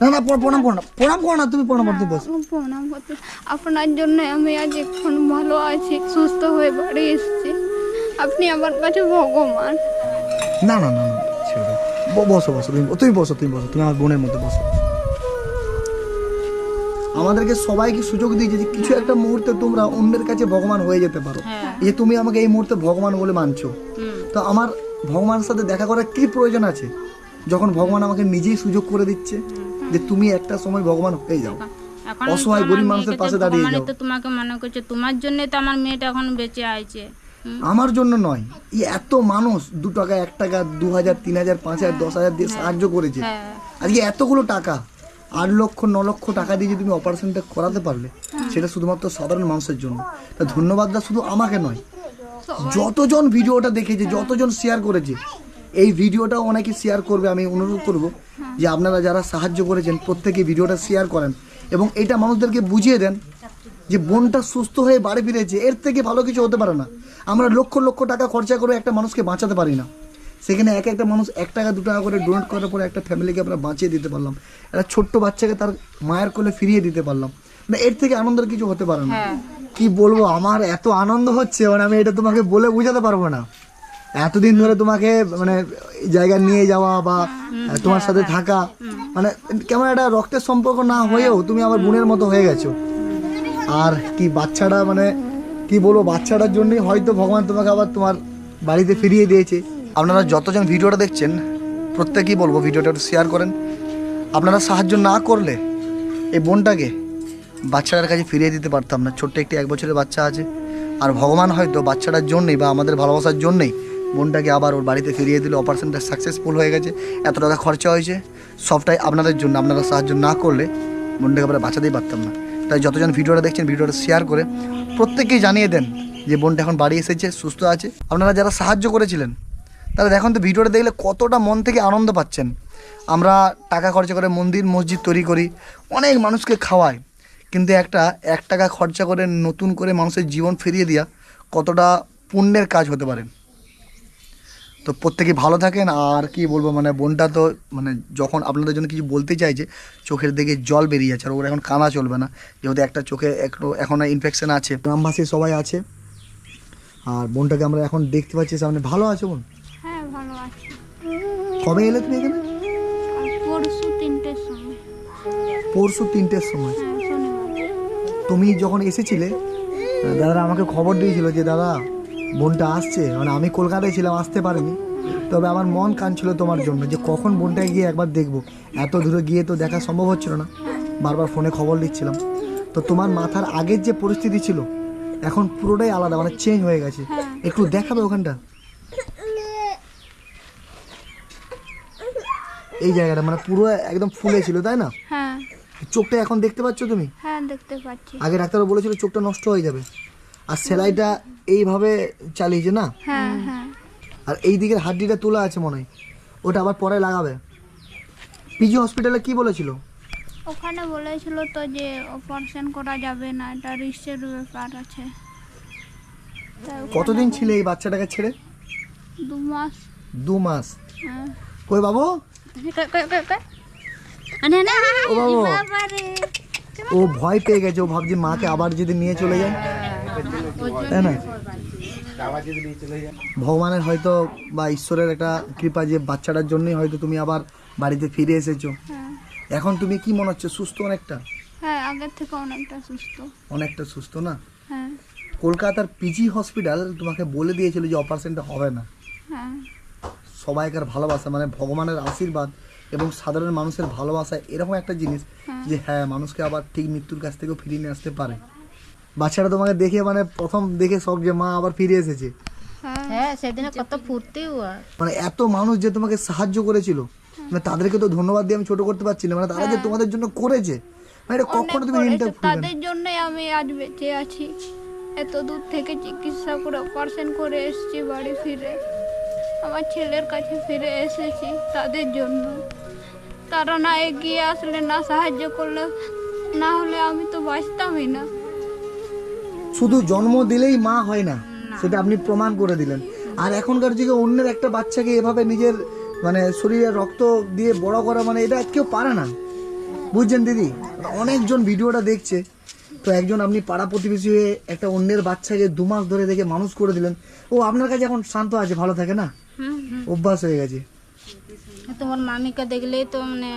না না প্র- প্রণাম করো না। প্রণাম করো না তুমি প্রণাম করতে বস। প্রণাম করতে আপনার জন্য আমি আজ এখন ভালো আছি সুস্থ হয়ে বাড়ি এসেছি। আপনি আমার কাছে ভগবান। না না না না ছেড়ে বসো বসো তুমি তুমি বসো তুমি বসো তুমি আমার বোনের মধ্যে বসো। আমাদেরকে সবাইকে সুযোগ দিয়েছে যে কিছু একটা মুহূর্তে তোমরা অন্যের কাছে ভগবান হয়ে যেতে পারো যে তুমি আমাকে এই মুহূর্তে ভগবান বলে মানছো তো আমার ভগবানের সাথে দেখা করার কি প্রয়োজন আছে? যখন ভগবান আমাকে নিজেই সুযোগ করে দিচ্ছে যে তুমি একটা সময় ভগবান হয়ে যাও। অসহায় গরিব মানুষের পাশে দাঁড়িয়ে যাও। তোমাকে মনে করছে তোমার জন্য তো আমার মেয়েটা এখন বেঁচে আছে। আমার জন্য নয়। এই এত মানুষ দু টাকা এক টাকা দু হাজার তিন হাজার পাঁচ হাজার দশ হাজার দিয়ে সাহায্য করেছে। হ্যাঁ। আজকে এতগুলো টাকা আট লক্ষ ন লক্ষ টাকা দিয়ে যদি তুমি অপারেশনটা করাতে পারলে সেটা শুধুমাত্র সাধারণ মানুষের জন্য। তা ধন্যবাদটা শুধু আমাকে নয়। যতজন ভিডিওটা দেখেছে যতজন শেয়ার করেছে এই ভিডিওটাও অনেকে শেয়ার করবে আমি অনুরোধ করব যে আপনারা যারা সাহায্য করেছেন প্রত্যেকে ভিডিওটা শেয়ার করেন এবং এটা মানুষদেরকে বুঝিয়ে দেন যে বোনটা সুস্থ হয়ে বাড়ি ফিরেছে এর থেকে ভালো কিছু হতে পারে না। আমরা লক্ষ লক্ষ টাকা খরচা করে একটা মানুষকে বাঁচাতে পারি না। সেখানে এক একটা মানুষ এক টাকা দু টাকা করে ডোনেট করার পরে একটা ফ্যামিলিকে আমরা বাঁচিয়ে দিতে পারলাম। একটা ছোট্ট বাচ্চাকে তার মায়ের কোলে ফিরিয়ে দিতে পারলাম। না এর থেকে আনন্দের কিছু হতে পারে না। কি বলব আমার এত আনন্দ হচ্ছে মানে আমি এটা তোমাকে বলে বোঝাতে পারব না। এতদিন ধরে তোমাকে মানে এই জায়গায় নিয়ে যাওয়া বা তোমার সাথে থাকা মানে কেমন একটা রক্তের সম্পর্ক না হয়েও তুমি আমার বোনের মতো হয়ে গেছো। আর কি বাচ্চাটা মানে কি বলব বাচ্চাটার জন্যই হয়তো ভগবান তোমাকে আবার তোমার বাড়িতে ফিরিয়ে দিয়েছে। আপনারা যতজন ভিডিওটা দেখছেন প্রত্যেকেই বলব ভিডিওটা একটু শেয়ার করেন। আপনারা সাহায্য না করলে এই বোনটাকে বাচ্চাটার কাছে ফিরিয়ে দিতে পারতাম না। ছোট্ট একটি এক বছরের বাচ্চা আছে। আর ভগবান হয়তো বাচ্চাটার জন্যই বা আমাদের ভালোবাসার জন্যই বোনটাকে আবার ওর বাড়িতে ফিরিয়ে দিল। অপারেশনটা সাকসেসফুল হয়ে গেছে। এত টাকা খরচা হয়েছে। সবটাই আপনাদের জন্য। আপনারা সাহায্য না করলে বোনটাকে আমরা বাঁচাতেই পারতাম না। তাই যতজন ভিডিওটা দেখছেন, ভিডিওটা শেয়ার করে প্রত্যেককেই জানিয়ে দেন যে বোনটা এখন বাড়ি এসেছে, সুস্থ আছে। আপনারা যারা সাহায্য করেছিলেন, তাহলে দেখুন তো ভিডিওটা দেখলে কতটা মন থেকে আনন্দ পাচ্ছেন। আমরা টাকা খরচা করে মন্দির, মসজিদ তৈরি করি, অনেক মানুষকে খাওয়াই। কিন্তু একটা, এক টাকা খরচা করে নতুন করে মানুষের জীবন ফিরিয়ে দেওয়া কতটা পুণ্যের কাজ হতে পারে। তো প্রত্যেকে ভালো থাকেন আর কি বলব মানে বোনটা তো মানে যখন আপনাদের জন্য কিছু বলতে চাইছে চোখের দিকে জল বেরিয়ে যাচ্ছে আর ওর এখন কানা চলবে না। যেহেতু একটা চোখে একটু এখন ইনফেকশান আছে। গ্রামবাসী সবাই আছে আর বোনটাকে আমরা এখন দেখতে পাচ্ছি সামনে। ভালো আছে বোন? হ্যাঁ ভালো আছি। কবে এলে তুমি এখানে? পরশু তিনটের সময়। পরশু তিনটের সময়? হ্যাঁ তুমি যখন এসেছিলে দাদারা আমাকে খবর দিয়েছিল যে দাদা বোনটা আসছে মানে আমি কলকাতায় ছিলাম আসতে পারিনি। তবে আমার মন কাঁদছিল তোমার জন্য যে কখন বোনটাকে গিয়ে একবার দেখব। এত দূরে গিয়ে তো দেখা সম্ভব হচ্ছিল না। বারবার ফোনে খবর দিচ্ছিলাম তো তোমার মাথার আগের যে পরিস্থিতি ছিল এখন পুরোটাই আলাদা মানে চেঞ্জ হয়ে গেছে। একটু দেখাবে ওখানটা? এই জায়গাটা মানে পুরো একদম ফুলে ছিল তাই না? হ্যাঁ। চোখটা এখন দেখতে পাচ্ছ তুমি? হ্যাঁ দেখতে পাচ্ছি। আগে ডাক্তারও বলেছিল চোখটা নষ্ট হয়ে যাবে। আর সেলাইটা এইভাবে চালিয়েছে না? হ্যাঁ হ্যাঁ। আর এই দিকের হাড্ডিটা তোলা আছে মনে হয়। ওটা আবার পরে লাগাবে। পিজি হসপিটালে কি বলেছিল? ওখানে বলেছিল তো যে অপারেশন করা যাবে না এটা রিস্কের ব্যাপার আছে। কতদিন ছিল এই বাচ্চাটাকে ছেড়ে? দু মাস। দু মাস। হ্যাঁ। কই বাবু? ও বাবু। ও ভয় পেয়ে গেছে ও ভাবছে মাকে আবার যদি নিয়ে চলে যায়। তাই না? ভগবানের হয়তো বা ঈশ্বরের একটা কৃপা যে বাচ্চাটার জন্যই হয়তো তুমি আবার বাড়িতে ফিরে এসেছ। হ্যাঁ। এখন তুমি কি মনে হচ্ছে সুস্থ অনেকটা? হ্যাঁ আগের থেকে অনেকটা সুস্থ। অনেকটা সুস্থ না? হ্যাঁ। কলকাতার পিজি হসপিটাল তোমাকে বলে দিয়েছিল যে অপারেশনটা হবে না। হ্যাঁ। সবাইকার ভালোবাসা মানে ভগবানের আশীর্বাদ এবং সাধারণ মানুষের ভালোবাসা এরকম একটা জিনিস যে হ্যাঁ মানুষকে আবার ঠিক মৃত্যুর কাছ থেকেও ফিরিয়ে নিয়ে আসতে পারে। বাচ্চাটা তোমাকে দেখে মানে প্রথম দেখে সব যে মা আবার ফিরে এসেছে। হ্যাঁ হ্যাঁ সেদিনে কত ফুর্তি হওয়া মানে এত মানুষ যে তোমাকে সাহায্য করেছিল। মানে তাদেরকে তো ধন্যবাদ দিয়ে আমি ছোট করতে পারছি না। মানে তারা যে তোমাদের জন্য করেছে মানে এটা কখনো তুমি। ঋণটা তাদের জন্যই আমি আজ বেঁচে আছি। এত দূর থেকে চিকিৎসা করে অপারেশন করে এসেছি বাড়ি ফিরে। আমার ছেলের কাছে ফিরে এসেছি তাদের জন্য। তারা না এগিয়ে আসলে না সাহায্য করলে না হলে আমি তো বাঁচতামই না। শুধু জন্ম দিলেই মা হয় না সেটা আপনি প্রমাণ করে দিলেন। আর এখনকার যুগে অন্যের একটা বাচ্চাকে এভাবে নিজের মানে শরীরে রক্ত দিয়ে বড় করা মানে এটা কেউ পারে না। বুঝছেন দিদি? অনেকজন ভিডিওটা দেখছে। তো একজন আপনি পাড়া প্রতিবেশী হয়ে একটা অন্যের বাচ্চাকে দু মাস ধরে দেখে মানুষ করে দিলেন। ও আপনার কাছে এখন শান্ত আছে ভালো থাকে না? অভ্যাস হয়ে গেছে। তোমার মামিকে দেখলেই তো মানে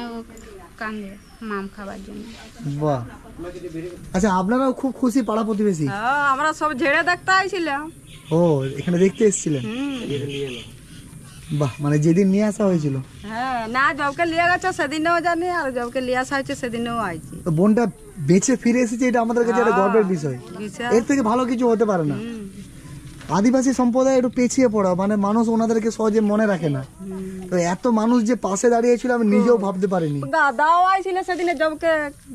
কান্দে মাম খাবার জন্য। বাহ। আচ্ছা আপনারাও খুব খুশি পাড়া প্রতিবেশী? হ্যাঁ আমরা সব ঝেড়ে দেখতে আইছিলাম। ও এখানে দেখতে এসেছিলেন? বাহ মানে যেদিন নিয়ে আসা হয়েছিল। হ্যাঁ না জবকে লিয়ে গেছে সেদিনেও জানি আর জবকে লিয়ে আসা হয়েছে সেদিনেও আইছি। বোনটা বেঁচে ফিরে এসেছে এটা আমাদের কাছে একটা গর্বের বিষয়। এর থেকে ভালো কিছু হতে পারে না। আদিবাসী সম্প্রদায় একটু পেছিয়ে পড়া মানে মানুষ ওনাদেরকে সহজে মনে রাখে না। তো এত মানুষ যে পাশে দাঁড়িয়েছিল আমি নিজেও ভাবতে পারিনি। দাদাও আইছিল সেদিনে জবকে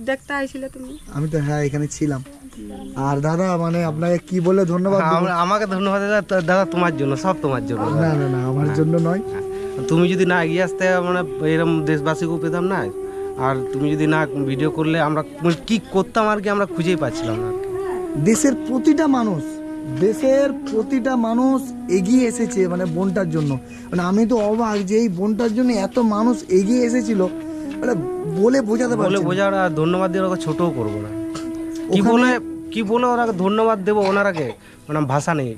দেখতে আইছিলে তুমি। আমি তো হ্যাঁ এখানে ছিলাম। আর দাদা মানে আপনাকে কি বলে ধন্যবাদ আমাকে ধন্যবাদ দাদা দাদা তোমার জন্য সব তোমার জন্য। না না না আমার জন্য নয়। তুমি যদি না এগিয়ে আসতে মানে এরকম দেশবাসীকেও পেতাম না। আর তুমি যদি না ভিডিও করলে আমরা মানে কি করতাম আর কি আমরা খুঁজেই পাচ্ছিলাম না দেশের প্রতিটা মানুষ দেশের প্রতিটা মানুষ এগিয়ে এসেছে মানে বোনটার জন্য। মানে আমি তো অবাক যে এই বোনটার জন্য এত মানুষ এগিয়ে এসেছিল। মানে বলে বোঝাতে বলে পারছি বোঝার আর ধন্যবাদ দিয়ে ওরা ছোটও করব না। কি বলে কি বলে ওরাকে ধন্যবাদ দেবো? ওনারাকে মানে ভাষা নেই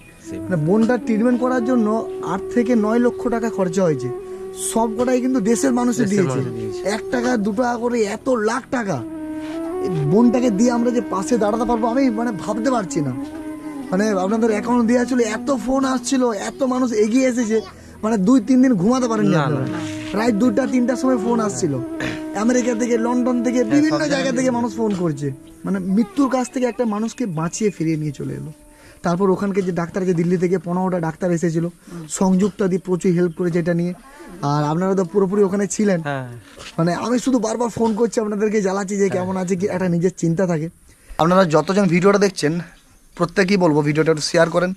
মানে বোনটার ট্রিটমেন্ট করার জন্য আট থেকে নয় লক্ষ টাকা খরচা হয়েছে। সব কটাই কিন্তু দেশের মানুষে দিয়েছে। এক টাকা দু টাকা করে এত লাখ টাকা। বোনটাকে দিয়ে আমরা যে পাশে দাঁড়াতে পারব আমি মানে ভাবতে পারছি না। মানে আপনাদের অ্যাকাউন্ট দেওয়া ছিল এত ফোন আসছিল এত মানুষ এগিয়ে এসেছে মানে দুই তিন দিন ঘুমাতে পারেননি আপনারা। প্রায় দুটা তিনটার সময় ফোন আসছিল। আমেরিকা থেকে লন্ডন থেকে হ্যাঁ, বিভিন্ন জায়গা থেকে মানুষ ফোন করছে। মানে মৃত্যুর কাছ থেকে একটা মানুষকে বাঁচিয়ে ফিরিয়ে নিয়ে চলে এলো। তারপর ওখানকে যে ডাক্তার যে দিল্লি থেকে পনেরোটা ডাক্তার এসেছিল। সংযুক্তা দিয়ে প্রচুর হেল্প করেছে এটা নিয়ে। আর আপনারা তো পুরোপুরি ওখানে ছিলেন। হ্যাঁ। মানে আমি শুধু বারবার ফোন করছি আপনাদেরকে জ্বালাচ্ছি যে কেমন আছে কি একটা নিজের চিন্তা থাকে। আপনারা যতজন ভিডিওটা দেখছেন প্রত্যেকেই বলব ভিডিওটা একটু শেয়ার করেন।